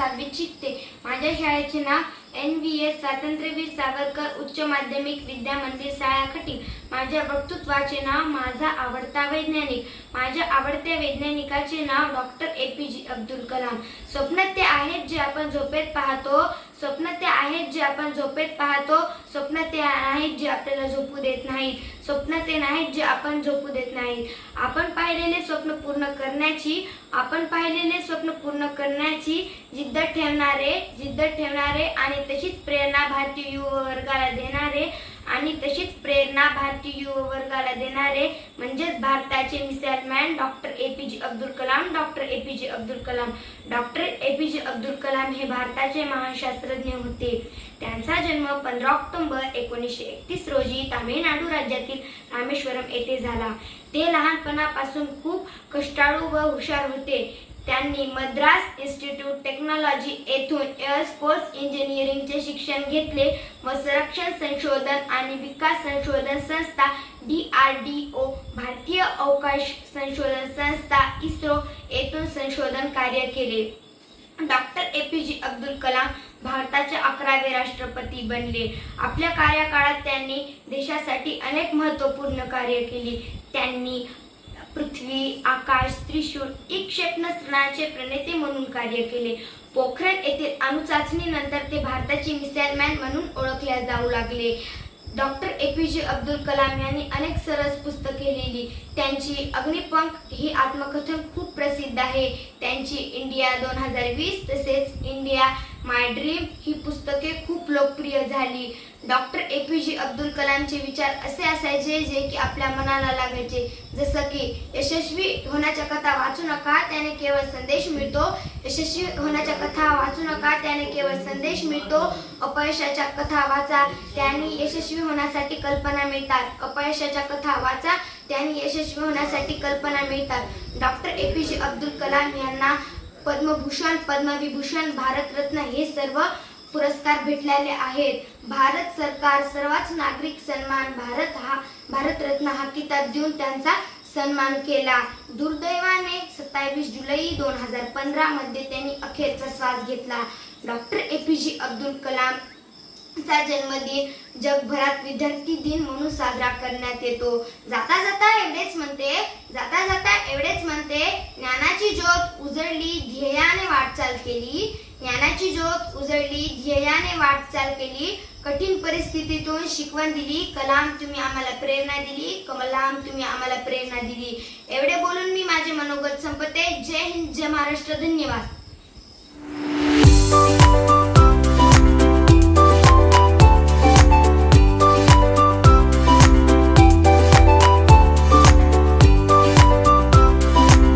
सातवीत शिकते माझ्या शाळेचे नाव एन व्ही एस स्वातंत्र्यवीर सावरकर उच्च माध्यमिक विद्या मंदिर शाळा खटी माझ्या वक्तृत्वाचे नाव माझा आवडता वैज्ञानिक. माझ्या आवडत्या वैज्ञानिकाचे नाव doctor A P J Abdul Kalam. स्वप्न ते आहेत जे आपण झोपेत पाहतो स्वप्न ते आहेत जे आपण झोपेत पाहतो स्वप्न ते आहेत जे आपल्याला झोपू देत नाहीत स्वप्न ते नाहीत जे आपण झोपू देत नाहीत. आपण पाहिलेले स्वप्न पूर्ण करण्याची आपण पाहिलेले स्वप्न पूर्ण करण्याची जिद्द ठेवणारे जिद्द ठेवणारे आणि तशीच प्रेरणा भारतीय युवा वर्गाला देणारे आणि तशीच प्रेरणा भारतीय युवा वर्गाला देणारे म्हणजेच भारताचे मिसाइलमॅन doctor A P J Abdul Kalam doctor A P J Abdul Kalam. Doctor A P J Abdul Kalam हे भारताचे महाशास्त्रज्ञ होते. त्यांचा जन्म पंधरा ऑक्टोंबर एकोणीसशे एकतीस रोजी तामिळनाडू राज्यातील रामेश्वरम येथे झाला. ते लहानपणापासून खूप कष्टाळू व हुशार होते. त्यांनी मद्रास इन्स्टिट्यूट टेक्नॉलॉजी येथून एअरस्पोर्ट्स इंजिनिअरिंगचे शिक्षण घेतले. व संरक्षण संशोधन आणि विकास संशोधन संस्था डी आर डी ओ भारतीय अवकाश संशोधन संस्था इस्रो येथून संशोधन कार्य केले. Doctor A P J Abdul Kalam भारताचे अकरावे राष्ट्रपती बनले. आपल्या कार्यकाळात त्यांनी देशासाठी अनेक महत्त्वपूर्ण कार्य केली. त्यांनी पृथ्वी आकाश त्रिशूळ ई क्षेपणास्त्राचे प्रणेते म्हणून कार्य केले. पोखरण येथील अणुचाचणीनंतर ते भारताचे मिसाईल मॅन म्हणून ओळखल्या जाऊ लागले. Doctor A. P. J. Abdul Kalam यांनी अनेक सरस पुस्तके लिहिली. त्यांची अग्निपंख ही आत्मकथन खूप प्रसिद्ध आहे. त्यांची इंडिया दोन हजार वीस तसेच इंडिया माय ड्रीम ही पुस्तके खूप लोकप्रिय झाली. Doctor A P J Abdul कलामचे विचार असे असायचे जे की आपल्या मनाला लागायचे. जसं की यशस्वी होण्याच्या कथा वाचू नका त्याने केवळ संदेश मिळतो. यशस्वी होण्याच्या कथा वाचू नका त्याने केवळ संदेश मिळतो. अपयशाच्या कथा वाचा त्यांनी यशस्वी होण्यासाठी कल्पना मिळतात. अपयशाच्या कथा वाचा त्यांनी यशस्वी होण्यासाठी कल्पना मिळतात. Doctor A P J Abdul Kalam यांना पद्मभूषण पद्मविभूषण भारतरत्न हे सर्व पुरस्कार भेटलेले आहेत. भारत सरकार सर्वच नागरिक सन्मान भारत हा भारतरत्न हा किताब देऊन त्यांचा सन्मान केला. दुर्दैवाने सत्तावीस जुलै दोन हजार पंधरा मध्ये त्यांनी अखेरचा श्वास घेतला. Doctor A P J Abdul Kalam चा जन्मदिन जगभरात विद्यार्थी दिन म्हणून साजरा करण्यात येतो. जाता जाता एवढेच म्हणते जाता जाता एवढेच म्हणते ज्ञानाची ज्योत उजळली ध्येयाने वाटचाल केली. ज्ञानाची ज्योत उजळली ध्येयाने वाटचाल केली. कठीण परिस्थितीतून शिकवण दिली. कलाम तुम्ही आम्हाला प्रेरणा दिली. कलाम तुम्ही आम्हाला प्रेरणा दिली. एवढे बोलून मी माझे मनोगत संपते जय हिंद जय महाराष्ट्र. धन्यवाद.